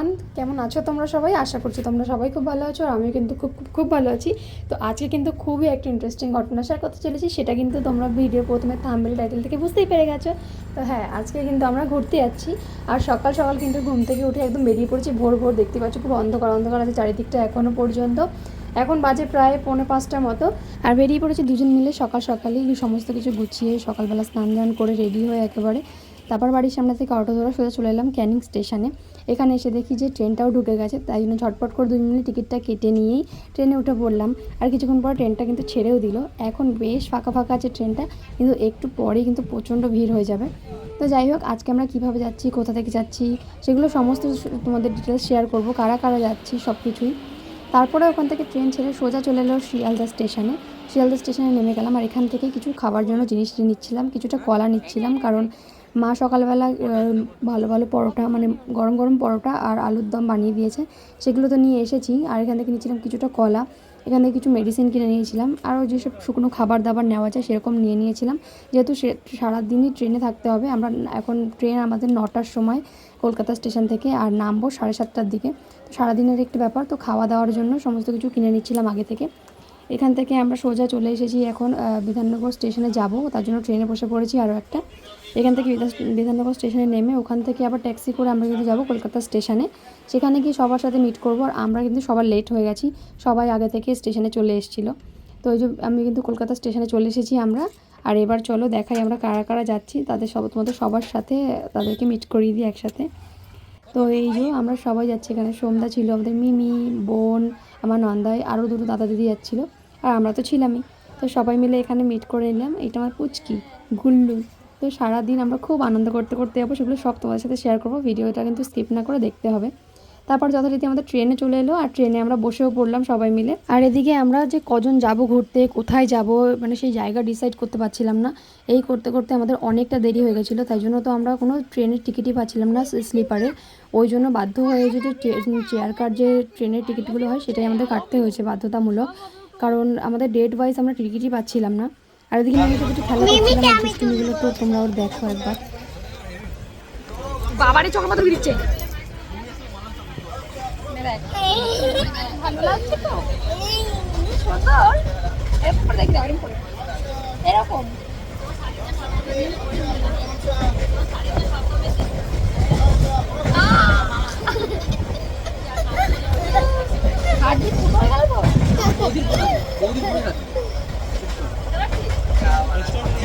Everyone কেমন আছো তোমরা সবাই? আশা করছি তোমরা সবাই খুব ভালো আছো আর আমিও কিন্তু খুব খুব খুব ভালো আছি। তো আজকে কিন্তু খুবই একটা ইন্টারেস্টিং ঘটনা শেয়ার করতে চলেছি। সেটা কিন্তু তোমরা ভিডিও প্রথমে থাম্বেল টাইটেল থেকে বুঝতেই পেরে গেছো। তো হ্যাঁ আজকে কিন্তু আমরা ঘুরতে যাচ্ছি আর সকাল সকাল কিন্তু ঘুম থেকে উঠে একদম বেরিয়ে পড়েছি। ভোর ভোর দেখতে পাচ্ছ পুরো অন্ধকার অন্ধকার আছে চারিদিকটা এখনও পর্যন্ত। এখন বাজে প্রায় পৌনে পাঁচটার মতো। আর বেরিয়ে পড়েছি দুজন মিলে সকাল, সকালেই সমস্ত কিছু গুছিয়ে সকালবেলা স্নান দান করে রেডি হয়ে একেবারে। তারপর বাড়ির সামনে থেকে অটো ধরে সোজা চলে এলাম ক্যানিং স্টেশনে। এখানে এসে দেখি যে ট্রেনটাও ঢুকে গেছে, তাই জন্য ঝটপট করে দুই মিনিট টিকিটটা কেটে নিয়েই ট্রেনে উঠে পড়লাম। আর কিছুক্ষণ পর ট্রেনটা কিন্তু ছেড়েও দিল। এখন বেশ ফাঁকা ফাঁকা আছে ট্রেনটা, কিন্তু একটু পরেই কিন্তু প্রচণ্ড ভিড় হয়ে যাবে। তো যাই হোক, আজকে আমরা কীভাবে যাচ্ছি, কোথা থেকে যাচ্ছি, সেগুলো সমস্ত তোমাদের ডিটেলস শেয়ার করব, কারা কারা যাচ্ছি সব কিছুই তারপরে ওখান থেকে ট্রেন ছেড়ে সোজা চলে এলো শিয়ালদা স্টেশনে। শিয়ালদা স্টেশনে নেমে গেলাম আর এখান থেকে কিছু খাবার জন্য জিনিস নিচ্ছিলাম, কিছুটা কলা নিচ্ছিলাম, কারণ মা সকালবেলা ভালো ভালো পরোটা মানে গরম গরম পরোটা আর আলুর দম বানিয়ে দিয়েছে। সেগুলো তো নিয়ে এসেছি, আর এখান থেকে নিয়েছিলাম কিছুটা কলা। এখান থেকে কিছু মেডিসিন কিনে নিয়েছিলাম আরও যেসব শুকনো খাবার দাবার নেওয়া যায় সেরকম নিয়ে নিয়েছিলাম। যেহেতু সে, সারাদিনই ট্রেনে থাকতে হবে, আমরা এখন ট্রেন আমাদের নটার সময় কলকাতা স্টেশন থেকে, আর নামবো সাড়ে সাতটার দিকে। তো সারাদিনের একটি ব্যাপার, তো খাওয়া দাওয়ার জন্য সমস্ত কিছু কিনে নিচ্ছিলাম আগে থেকে। এখান থেকে আমরা সোজা চলে এসেছি এখন বিধাননগর স্টেশনে যাব, তার জন্য ট্রেনে বসে পড়েছি আরও একটা। এখান থেকে বিধা- বিধাননগর স্টেশনে নেমে ওখান থেকে আবার ট্যাক্সি করে আমরা কিন্তু যাব কলকাতা স্টেশনে। সেখানে গিয়ে সবার সাথে মিট করব আর আমরা কিন্তু সবার লেট হয়ে গেছি। সবাই আগে থেকে স্টেশনে চলে এসেছিল। তো ওই যে আমি কিন্তু কলকাতা স্টেশনে চলে এসেছি আমরা। আর এবার চলো দেখাই আমরা কারা কারা যাচ্ছি। তাদের সব তোমাদের সবার সাথে তাদেরকে মিট করিয়ে দিই একসাথে। তো এই যে আমরা সবাই যাচ্ছি এখানে। সোমদা ছিল আমাদের মিমি, বোন, আমার নন্দাই, আরও দুটো দাদা দিদি যাচ্ছিল। আর আমরা তো ছিলামই। তো সবাই মিলে এখানে মিট করে নিলাম। এটা আমার পুচকি, গুল্লু। তো সারাদিন আমরা খুব আনন্দ করতে করতে যাব, সেগুলো সব তোমাদের সাথে শেয়ার করব। ভিডিওটা কিন্তু স্কিপ না করে দেখতে হবে। তারপর যথারীতি আমাদের ট্রেনে চলে এলো, আর ট্রেনে আমরা বসেও পড়লাম সবাই মিলে। আর এদিকে আমরা যে কজন যাব ঘুরতে, কোথায় যাব মানে সেই জায়গা ডিসাইড করতে পারছিলাম না। এই করতে করতে আমাদের অনেকটা দেরি হয়ে গেছিল, তাই জন্য তো আমরা কোনো ট্রেনের টিকিটই পাচ্ছিলাম না স্লিপারে ওই জন্য বাধ্য হয়ে যে চেয়ার কার যে ট্রেনের টিকিটগুলো হয়, সেটাই আমাদের কাটতে হয়েছে বাধ্যতামূলক। কারণ আমাদের ডেট ওয়াইজ আমরা টিকিটই পাচ্ছিলাম না। আর এদিকে আমি তো কিছু খেলা করছিলাম তো তোমরা ওর দেখো একবার। বাবারে চোখ মাথা দিচ্ছে ভালো লাগছে তো? সুন্দর এরকম। করে দেখি এরকম। করে এরকম ফুটো হয়ে গেল তো?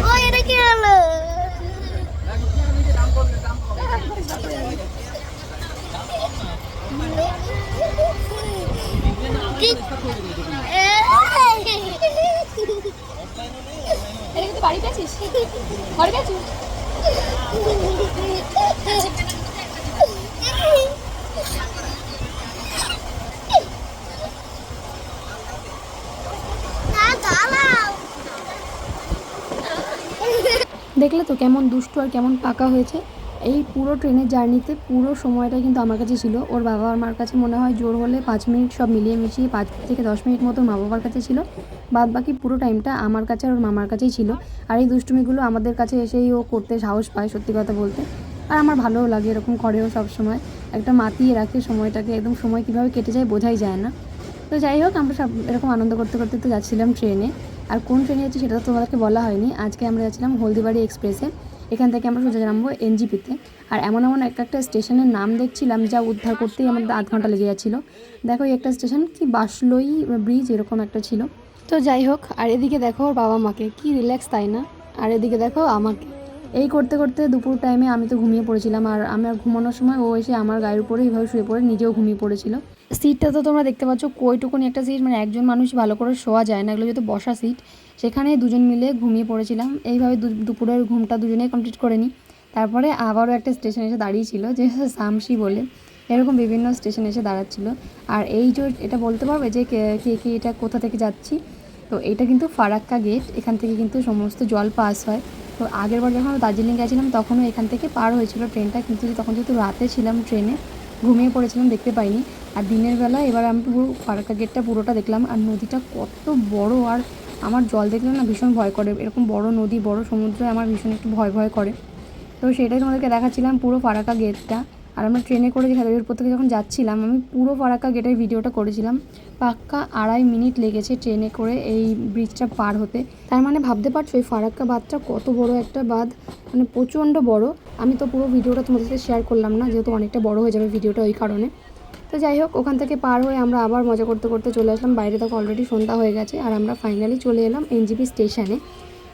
ও এটা কি হলো ঘরে পেয়েছিস না, দাঁড়াও। দেখলে তো কেমন দুষ্টু আর কেমন পাকা হয়েছে। এই পুরো ট্রেনের জার্নিতে পুরো সময়টা কিন্তু আমার কাছে ছিল। ওর বাবা আর মার কাছে মনে হয় জোর হলে পাঁচ মিনিট সব মিলিয়ে মিশিয়ে পাঁচ থেকে দশ মিনিট মতো মা বাবার কাছে ছিল। বাদ বাকি পুরো টাইমটা আমার কাছে আর ওর মামার কাছেই ছিল। আর এই দুষ্টুমিগুলো আমাদের কাছে এসেই ও করতে সাহস পায় সত্যি কথা বলতে। আর আমার ভালোও লাগে এরকম করেও সব সময়। একটা মাতিয়ে রাখে সময়টাকে, একদম সময় কীভাবে কেটে যায় বোঝাই যায় না। তো যাই হোক, আমরা সব এরকম আনন্দ করতে করতে তো যাচ্ছিলাম ট্রেনে। আর কোন ট্রেনে যাচ্ছি সেটা তো তোমাদেরকে বলা হয়নি। আজকে আমরা যাচ্ছিলাম হলদিবাড়ি এক্সপ্রেসে। এখান থেকে আমরা সোজা নামবো এনজিপিতে। আর এমন এমন এক একটা স্টেশনের নাম দেখছিলাম যা উদ্ধার করতেই আমাদের আধ ঘণ্টা লেগে যাচ্ছিল। দেখো একটা স্টেশন কি বাসলই ব্রিজ এরকম একটা ছিল। তো যাই হোক, আর এদিকে দেখো ওর বাবা মাকে। কি রিল্যাক্স তাই না? আর এদিকে দেখো আমাকে। এই করতে করতে দুপুর টাইমে আমি তো ঘুমিয়ে পড়েছিলাম আর আমি আর ঘুমানোর সময় ও এসে আমার গায়ের উপরে এইভাবে শুয়ে পড়ে, নিজেও ঘুমিয়ে পড়েছিল। সিটটা তো তোমরা দেখতে পাচ্ছ, কইটুকুনি একটা সিট মানে একজন মানুষ ভালো করে শোয়া যায় না, এগুলো যেহেতু বসা সিট সেখানে দুজন মিলে ঘুমিয়ে পড়েছিলাম। এইভাবে দুপুরের ঘুমটা দুজনেই কমপ্লিট করে নিই তারপরে আবারও একটা স্টেশন এসে দাঁড়িয়েছিল, যে সামসি বলে। এরকম বিভিন্ন স্টেশন এসে দাঁড়াচ্ছিল। আর এই যে এটা বলতে পারবে যে কে কে এটা কোথা থেকে যাচ্ছি? তো এটা কিন্তু ফারাক্কা গেট এখান থেকে কিন্তু সমস্ত জল পাস হয়। তো আগের বার যখন দার্জিলিং গেছিলাম, তখনও এখান থেকে পার হয়েছিল ট্রেনটা। কিন্তু তখন যেহেতু রাতে ছিলাম ট্রেনে, ঘুমিয়ে পড়েছিলাম, দেখতে পাইনি। আর দিনের বেলা এবার আমি পুরো ফারাক্কা গেটটা পুরোটা দেখলাম, আর নদীটা কত বড়, আর আমার জল দেখলে না ভীষণ ভয় করে। এরকম বড় নদী, বড় সমুদ্রে, আমার ভীষণ একটু ভয় ভয় করে। তো সেটাই তোমাদেরকে দেখাচ্ছিলাম পুরো ফারাক্কা গেটটা আর আমরা ট্রেনে করে খেলাধুলোর থেকে যখন যাচ্ছিলাম, আমি পুরো ফারাক্কা গেটের ভিডিওটা করেছিলাম। পাক্কা আড়াই মিনিট লেগেছে ট্রেনে করে এই ব্রিজটা পার হতে। তার মানে ভাবতে পারছ, এই ফারাক্কা বাঁধটা কত বড় একটা বাঁধ? মানে প্রচণ্ড বড়। আমি তো পুরো ভিডিওটা তোমাদের সাথে শেয়ার করলাম না, যেহেতু অনেকটা বড় হয়ে যাবে ভিডিওটা ওই কারণে। তো যাই হোক, ওখান থেকে পার হয়ে আমরা আবার মজা করতে করতে চলে আসলাম। বাইরে তখন অলরেডি সন্ধ্যা হয়ে গেছে আর আমরা ফাইনালি চলে এলাম এনজিপি স্টেশনে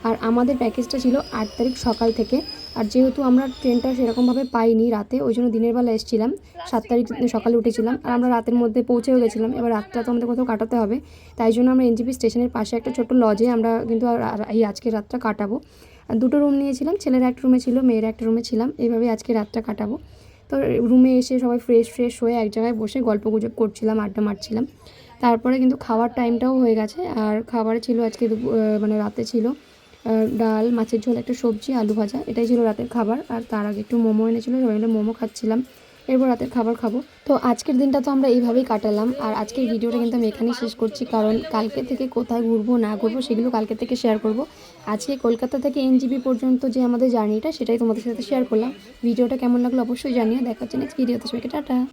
আর আমাদের প্যাকেজটা ছিল আট তারিখ সকাল থেকে। আর যেহেতু আমরা ট্রেনটা সেরকমভাবে পাইনি রাতে, ওই জন্য দিনের বেলা এসেছিলাম। সাত তারিখ সকালে উঠেছিলাম আর আমরা রাতের মধ্যে পৌঁছেও গেছিলাম। এবার রাতটা তো আমাদের কোথাও কাটাতে হবে। তাই জন্য আমরা এনজিপি স্টেশনের পাশে একটা ছোট্ট লজে আমরা কিন্তু এই আজকের রাতটা কাটাবো। আর দুটো রুম নিয়েছিলাম, ছেলেরা একটা রুমে ছিল, মেয়েরা একটা রুমে ছিলাম। এইভাবে আজকে রাতটা কাটাবো। তো রুমে এসে সবাই ফ্রেশ ফ্রেশ হয়ে এক জায়গায় বসে গল্প গুজব করছিলাম, আড্ডা মারছিলাম। তারপরে কিন্তু খাওয়ার টাইমটাও হয়ে গেছে। আর খাবার ছিল আজকে মানে রাতে ছিল ডাল, মাছের ঝোল, একটা সবজি, আলু ভাজা, এটাই ছিল রাতের খাবার। আর তার আগে একটু মোমো এনেছিল, সবাই মিলে মোমো খাচ্ছিলাম। এরপর রাতের খাবার খাব। তো আজকের দিনটা তো আমরা এইভাবেই কাটালাম। আর আজকের ভিডিওটা কিন্তু আমি এখানেই শেষ করছি। কারণ কালকে থেকে কোথায় ঘুরবো, না ঘুরবো, সেগুলো কালকে থেকে শেয়ার করব। আজকে কলকাতা থেকে এনজিবি পর্যন্ত যে আমাদের জার্নিটা, সেটাই তোমাদের সাথে শেয়ার করলাম। ভিডিওটা কেমন লাগল অবশ্যই জানিও। দেখা হচ্ছে নেক্সট ভিডিওতে সবাইকে টাটা।